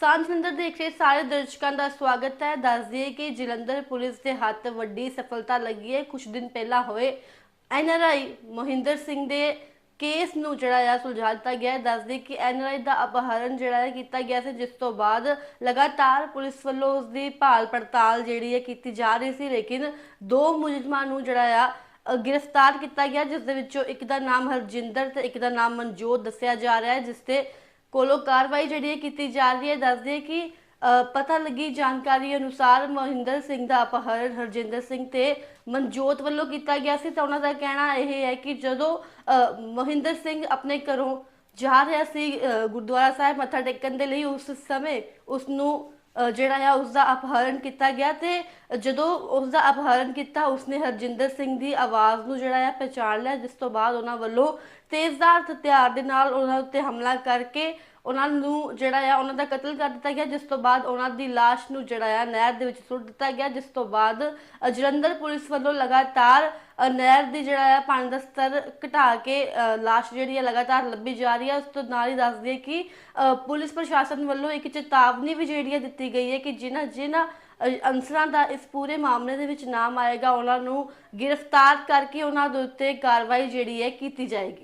ਸਾਂਝਵਿੰਦਰ ਦੇਖ ਰਹੇ ਸਾਰੇ ਦਰਸ਼ਕਾਂ ਦਾ ਸਵਾਗਤ ਹੈ। ਦੱਸ ਦਈਏ ਕਿ ਜਲੰਧਰ ਪੁਲਿਸ ਦੇ ਹੱਥ ਵੱਡੀ ਸਫਲਤਾ ਲੱਗੀ ਹੈ। ਕੁਝ ਦਿਨ ਪਹਿਲਾਂ ਹੋਏ ਐਨਆਰਆਈ ਮੋਹਿੰਦਰ ਸਿੰਘ ਦੇ ਕੇਸ ਨੂੰ ਜਿਹੜਾ ਆ ਸੁਲਝਾ ਦਿੱਤਾ ਗਿਆ ਹੈ। ਦੱਸ ਦਈਏ ਕਿ ਐਨਆਰਆਈ ਦਾ ਅਪਹਰਨ ਜਿਹੜਾ ਹੈ ਕੀਤਾ ਗਿਆ ਸੀ, ਜਿਸ ਤੋਂ ਬਾਅਦ ਲਗਾਤਾਰ ਪੁਲਿਸ ਵੱਲੋਂ ਉਸ ਦੀ ਭਾਲ ਪੜਤਾਲ ਜਿਹੜੀ ਹੈ ਕੀਤੀ ਜਾ ਰਹੀ ਸੀ, ਲੇਕਿਨ ਦੋ ਮੁਲਜ਼ਮਾਂ ਨੂੰ ਜਿਹੜਾ ਆ ਗ੍ਰਿਫਤਾਰ ਕੀਤਾ ਗਿਆ, ਜਿਸ ਦੇ ਵਿੱਚੋਂ ਇੱਕ ਦਾ ਨਾਮ ਹਰਜਿੰਦਰ ਤੇ ਇੱਕ ਦਾ ਨਾਮ ਮਨਜੋਤ ਦੱਸਿਆ ਜਾ ਰਿਹਾ ਹੈ, ਜਿਸ ਤੇ ਕੋਲੋਂ ਕਾਰਵਾਈ ਜਿਹੜੀ ਹੈ ਕੀਤੀ ਜਾ ਰਹੀ ਹੈ ਦੱਸਦੇ ਕਿ ਪਤਾ ਲੱਗੀ ਜਾਣਕਾਰੀ ਅਨੁਸਾਰ ਮਹਿੰਦਰ ਸਿੰਘ ਦਾ ਅਪਹਰਨ ਹਰਜਿੰਦਰ ਸਿੰਘ ਤੇ ਮਨਜੋਤ ਵੱਲੋਂ ਕੀਤਾ ਗਿਆ ਸੀ। ਤਾਂ ਉਹਨਾਂ ਦਾ ਕਹਿਣਾ ਇਹ ਹੈ ਕਿ ਜਦੋਂ ਅ, ਮਹਿੰਦਰ ਸਿੰਘ ਆਪਣੇ ਘਰੋਂ ਜਾ ਰਿਹਾ ਸੀ ਗੁਰਦੁਆਰਾ ਸਾਹਿਬ ਮੱਥਾ ਟੇਕਣ ਦੇ ਲਈ ਉਸ ਸਮੇਂ ਉਸ ਨੂੰ ਜਿਹੜਾ ਆ ਉਸ ਦਾ ਅਪਹਰਨ ਕੀਤਾ ਗਿਆ ਤੇ ਜਦੋਂ ਉਸ ਦਾ ਅਪਹਰਨ ਕੀਤਾ, ਉਸਨੇ ਹਰਜਿੰਦਰ ਸਿੰਘ ਦੀ ਆਵਾਜ਼ ਨੂੰ ਜਿਹੜਾ ਆ ਪਛਾਣ ਲਿਆ, ਜਿਸ ਤੋਂ ਬਾਅਦ ਉਹਨਾਂ ਵੱਲੋਂ ਤੇਜ਼ਧਾਰ ਹਥਿਆਰ ਦੇ ਨਾਲ ਉਹਨਾਂ ਉੱਤੇ ਹਮਲਾ ਕਰਕੇ ਉਹਨਾਂ ਨੂੰ ਜਿਹੜਾ ਆ ਉਹਨਾਂ ਦਾ ਕਤਲ ਕਰ ਦਿੱਤਾ ਗਿਆ, ਜਿਸ ਤੋਂ ਬਾਅਦ ਉਹਨਾਂ ਦੀ ਲਾਸ਼ ਨੂੰ ਜਿਹੜਾ ਆ ਨਹਿਰ ਦੇ ਵਿੱਚ ਸੁੱਟ ਦਿੱਤਾ ਗਿਆ, ਜਿਸ ਤੋਂ ਬਾਅਦ ਜਲੰਧਰ ਪੁਲਿਸ ਵੱਲੋਂ ਲਗਾਤਾਰ ਅ, ਨਹਿਰ ਦੀ ਜਿਹੜਾ ਆ ਪਾਣੀ ਦਾ ਸਤਰ ਘਟਾ ਕੇ ਅ, ਲਾਸ਼ ਜਿਹੜੀ ਹੈ ਲਗਾਤਾਰ ਲੱਭੀ ਜਾ ਰਹੀ ਹੈ। ਉਸ ਤੋਂ ਨਾਲ ਹੀ ਦੱਸ ਦਈਏ ਕਿ ਅ, ਪੁਲਿਸ ਪ੍ਰਸ਼ਾਸਨ ਵੱਲੋਂ ਇੱਕ ਚੇਤਾਵਨੀ ਵੀ ਜਿਹੜੀ ਹੈ ਦਿੱਤੀ ਗਈ ਹੈ ਕਿ ਜਿਨ੍ਹਾਂ ਜਿਨ੍ਹਾਂ ਅ, ਅਨਸਰਾਂ ਦਾ ਇਸ ਪੂਰੇ ਮਾਮਲੇ ਦੇ ਵਿੱਚ ਨਾਮ ਆਏਗਾ ਉਹਨਾਂ ਨੂੰ ਗ੍ਰਿਫਤਾਰ ਕਰਕੇ ਉਹਨਾਂ ਦੇ ਉੱਤੇ ਕਾਰਵਾਈ ਜਿਹੜੀ ਹੈ ਕੀਤੀ ਜਾਏਗੀ।